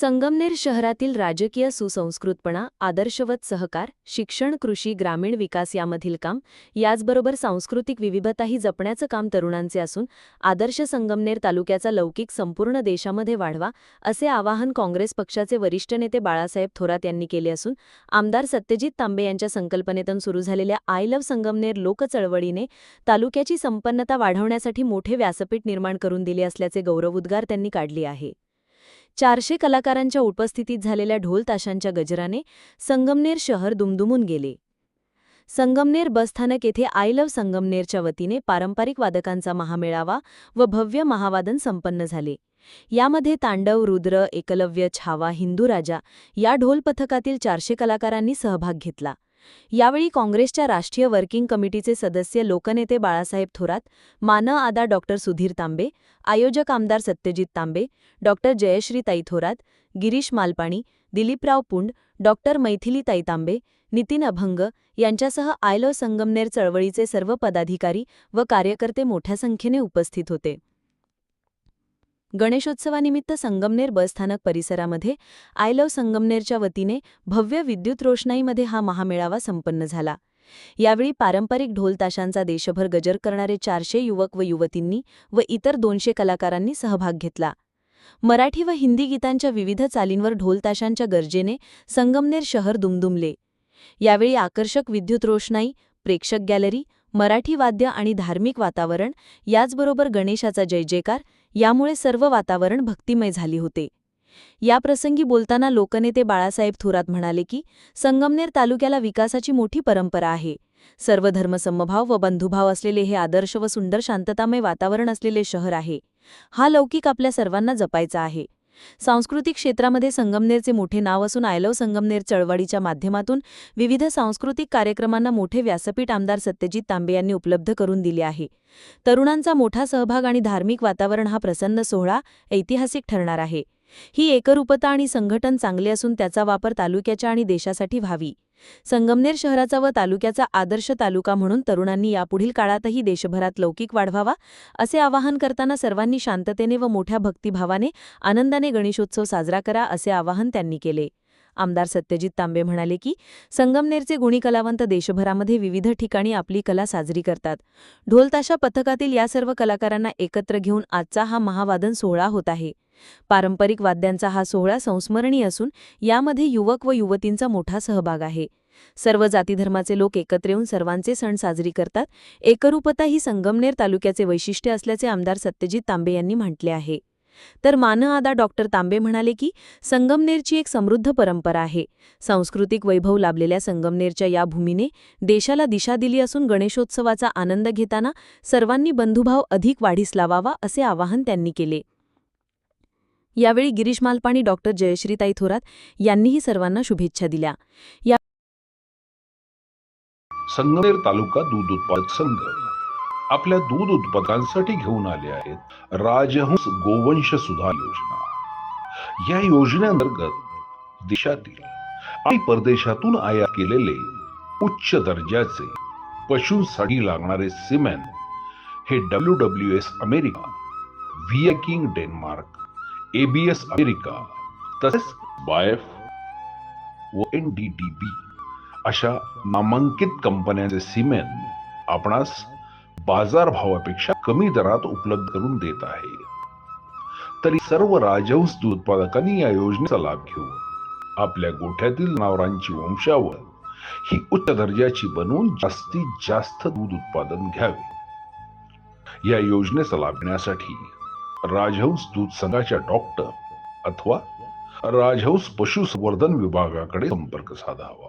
संगमनेर शहरातील राजकीय सुसंस्कृतपणा आदर्शवत सहकार शिक्षण कृषी ग्रामीण विकास यामधील काम याचबरोबर सांस्कृतिक विविधताही जपण्याचं काम तरुणांचे असून आदर्श संगमनेर तालुक्याचा लौकिक संपूर्ण देशामध्ये वाढवा असे आवाहन काँग्रेस पक्षाचे वरिष्ठ नेते बाळासाहेब थोरात यांनी केले असून आमदार सत्यजित तांबे यांच्या संकल्पनेतून सुरू झालेल्या आय लव्ह संगमनेर लोकचळवळीने तालुक्याची संपन्नता वाढवण्यासाठी मोठे व्यासपीठ निर्माण करून दिले असल्याचे गौरवोद्गार त्यांनी काढले आहे. चारशे कलाकारांच्या उपस्थितीत झालेल्या ढोल ताशांच्या गजराने संगमनेर शहर दुमदुमून गेले. संगमनेर बसस्थानक येथे आय लव्ह संगमनेरच्या वतीने पारंपरिक वादकांचा महामेळावा व भव्य महावादन संपन्न झाले. यामध्ये तांडव रुद्र एकलव्य छावा हिंदू राजा या ढोल पथकातील चारशे कलाकारांनी सहभाग घेतला. यावेळी काँग्रेसच्या राष्ट्रीय वर्किंग कमिटीचे सदस्य लोकनेते बाळासाहेब थोरात मान आदा डॉक्टर सुधीर तांबे आयोजक आमदार सत्यजित तांबे डॉक्टर जयश्रीताई थोरात गिरीश मालपाणी दिलीपराव पुंड डॉक्टर मैथिलीताई तांबे नितीन अभंग यांच्यासह आयलो संगमनेर चळवळीचे सर्व पदाधिकारी व कार्यकर्ते मोठ्या संख्येने उपस्थित होते. गणेशोत्सवानिमित्त संगमनेर बसस्थानक परिसरामध्ये आय लव्ह संगमनेरच्या वतीने भव्य विद्युत रोषणाईमध्ये हा महामेळावा संपन्न झाला. यावेळी पारंपरिक ढोलताशांचा देशभर गजर करणारे चारशे युवक व युवतींनी व इतर दोनशे कलाकारांनी सहभाग घेतला. मराठी व हिंदी गीतांच्या विविध चालींवर ढोलताशांच्या गरजेने संगमनेर शहर दुमदुमले. यावेळी आकर्षक विद्युत रोषणाई प्रेक्षक गॅलरी मराठी वाद्य आणि धार्मिक वातावरण याचबरोबर गणेशाचा जय जयकार यामुळे सर्व वातावरण भक्तिमय झाले होते. या प्रसंगी बोलताना लोकनेते बाळासाहेब थोरात म्हणाले की संगमनेर तालुक्याला विकासाची मोठी परंपरा आहे. सर्व धर्मसमभाव व बंधुभाव असलेले हे आदर्श व सुंदर शांततामय वातावरण असलेले शहर आहे. हा लौकिक आपल्या सर्वांना जपायचा आहे. सांस्कृतिक क्षेत्रामध्ये संगमनेरचे मोठे नाव असून आयलव संगमनेर चळवळीच्या माध्यमातून विविध सांस्कृतिक कार्यक्रमांना मोठे व्यासपीठ आमदार सत्यजित तांबे यांनी उपलब्ध करून दिले आहे. तरुणांचा मोठा सहभाग आणि धार्मिक वातावरण हा प्रसन्न सोहळा ऐतिहासिक ठरणार आहे. ही एकरूपता आणि संघटन चांगले असून त्याचा वापर तालुक्याच्या आणि देशासाठी व्हावी. संगमनेर शहराचा व तालुक्याचा आदर्श तालुका म्हणून तरुणांनी यापुढील काळातही देशभरात लौकिक वाढवावा असे आवाहन करताना सर्वांनी शांततेने व मोठ्या भक्तिभावाने आनंदाने गणेशोत्सव साजरा करा असे आवाहन त्यांनी केले. आमदार सत्यजित तांबे म्हणाले की संगमनेरचे गुणी कलावंत देशभरामध्ये विविध ठिकाणी आपली कला साजरी करतात. ढोलताशा पथकातील या सर्व कलाकारांना एकत्र घेऊन आजचा हा महावादन सोहळा होत आहे. पारंपरिक वाद्यांचा हा सोहळा संस्मरणीय असून यामध्ये युवक व युवतींचा मोठा सहभाग आहे. सर्व जातीधर्माचे लोक एकत्र येऊन सर्वांचे सण साजरी करतात. एकरूपता ही संगमनेर तालुक्याचे वैशिष्ट्य असल्याचे आमदार सत्यजित तांबे यांनी म्हटले आहे. तर मान आदा डॉक्टर तांबे म्हणाले की संगमनेरची एक समृद्ध परंपरा आहे. सांस्कृतिक वैभव लाभलेल्या संगमनेरच्या या भूमीने देशाला दिशा दिली असून गणेशोत्सवाचा आनंद घेताना सर्वांनी बंधुभाव अधिक वाढीस लावावा असे आवाहन त्यांनी केले. यावेळी गिरीश मालपाणी डॉक्टर जयश्रीताई थोरात यांनीही सर्वांना शुभेच्छा दिल्या. या संगमेर तालुका दूध उत्पादक संघ. आपल्या दूध उत्पादकांसाठी घेऊन आले आहेत राजहंस गोवंश सुधार योजना. या योजनेअंतर्गत देशातील आणि परदेशातून आयात केलेले उच्च दर्जाचे पशूंसाठी लागणारे सिमेंट हे W W S America व्हिएकिंग Denmark ABS America तसेच वायफ व एन डी डी बी अशा नामांकित कंपन्यांचे सिमेंट आपणास बाजारभावापेक्षा कमी दरात उपलब्ध करून देत आहे. तरी सर्व राजहंस उत्पादकांनी या योजनेचा लाभ घेऊन आपल्या गोठ्यातील नावरांची वंशावळ ही उच्च दर्जाची बनवून जास्तीत जास्त दूध उत्पादन घ्यावे. या योजनेचा लाभ घेण्यासाठी राजहंस दूध संघाच्या डॉक्टर अथवा राजहंस पशुसंवर्धन विभागाकडे संपर्क साधावा.